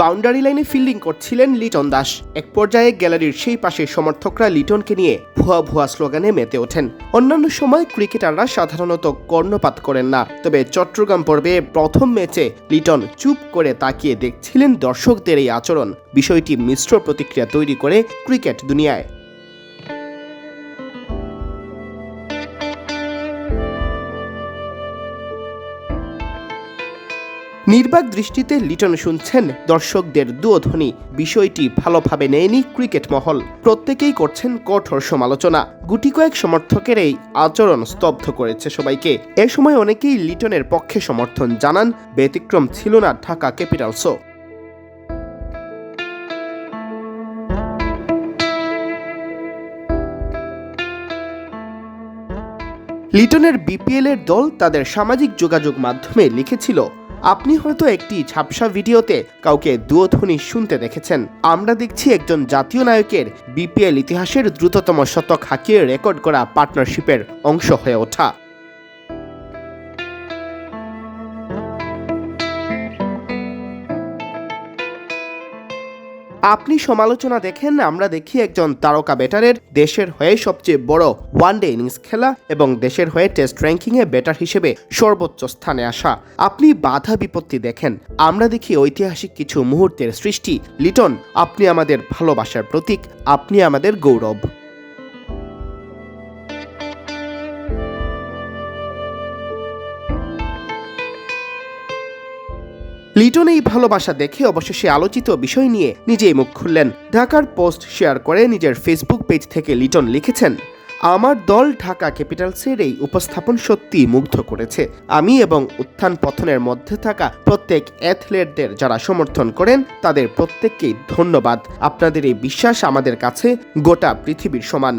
Boundary লাইনে fielding করছিলেন লিটন দাস। এক পর্যায়ে গ্যালারির সেই পাশে সমর্থকরা লিটনকে নিয়ে ভুয়া ভুয়া স্লোগানে মেতে ওঠেন। অন্যান্য সময় ক্রিকেটাররা সাধারণত কর্ণপাত করেন না। তবে চট্টগ্রাম পর্বে প্রথম ম্যাচে লিটন চুপ করে তাকিয়ে দেখছিলেন দর্শকদের এই আচরণ। বিষয়টি মিশ্র প্রতিক্রিয়া তৈরি করে ক্রিকেট দুনিয়ায়। নির্বাক দৃষ্টিতে লিটন শুনছেন দর্শকদের দুধ্বনি বিষয়টি ভালোভাবে নেয়নি ক্রিকেট মহল। প্রত্যেকেই করছেন কঠোর সমালোচনা। গুটি কয়েক সমর্থকের এই আচরণ স্তব্ধ করেছে সবাইকে। এ সময় অনেকেই লিটনের পক্ষে সমর্থন জানান, ব্যতিক্রম ছিল না ঢাকা ক্যাপিটালসও। লিটনের বিপিএল এর দল তাদের সামাজিক যোগাযোগ মাধ্যমে লিখেছিল আপনি হয়তো একটি ঝাপসা ভিডিওতে কাউকে দুয়োধ্বনি শুনতে দেখেছেন। আমরা দেখছি একজন জাতীয় নায়কের বিপিএল ইতিহাসের দ্রুততম শতক হাঁকিয়ে রেকর্ড করা পার্টনারশিপের অংশ হয়ে ওঠা। আপনি সমালোচনা দেখেন আমরা দেখি একজন তারকা ব্যাটারের দেশের হয়ে সবচেয়ে বড় ওয়ান ডে ইনিংস খেলা এবং দেশের হয়ে টেস্ট র্যাঙ্কিংয়ে ব্যাটার হিসেবে সর্বোচ্চ স্থানে আসা। আপনি বাধা বিপত্তি দেখেন, আমরা দেখি ঐতিহাসিক কিছু মুহূর্তের সৃষ্টি। লিটন, আপনি আমাদের ভালোবাসার প্রতীক, আপনি আমাদের গৌরব। লিটন এই ভালোবাসা দেখে অবশেষে আলোচিত বিষয় নিয়ে নিজেই মুখ খুললেন। ঢাকার পোস্ট শেয়ার করে নিজের ফেসবুক পেজ থেকে লিটন লিখেছেন, আমার দল ঢাকা ক্যাপিটালসের এই উপস্থাপন সত্যি মুগ্ধ করেছে। আমি এবং উত্থান পথনের মধ্যে থাকা প্রত্যেক অ্যাথলেটদের যারা সমর্থন করেন, তাদের প্রত্যেককেই ধন্যবাদ। আপনাদের এই বিশ্বাস আমাদের কাছে গোটা পৃথিবীর সমান।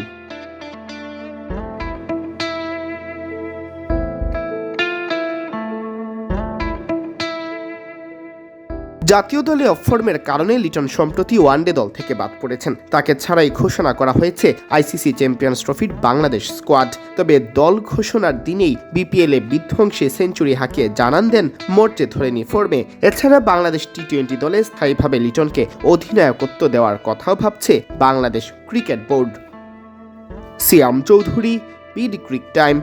জাতীয় দলে অফর্মের কারণে লিটন সম্প্রতি ওয়ানডে দল থেকে বাদ পড়েছেন। তাকে ছাড়াই ঘোষণা করা হয়েছে আইসিসি চ্যাম্পিয়ন্স ট্রফির বাংলাদেশ স্কোয়াড তবে দল ঘোষণার দিনেই বিপিএল বিধ্বংসী সেঞ্চুরি হাঁকিয়ে জানান দেন মোর্চে ধরেনি ফর্মে এছাড়া বাংলাদেশ টি টোয়েন্টি দলে স্থায়ীভাবে লিটনকে অধিনায়কত্ব দেওয়ার কথাও ভাবছে Bangladesh cricket board. Siam Chowdhury BD cric time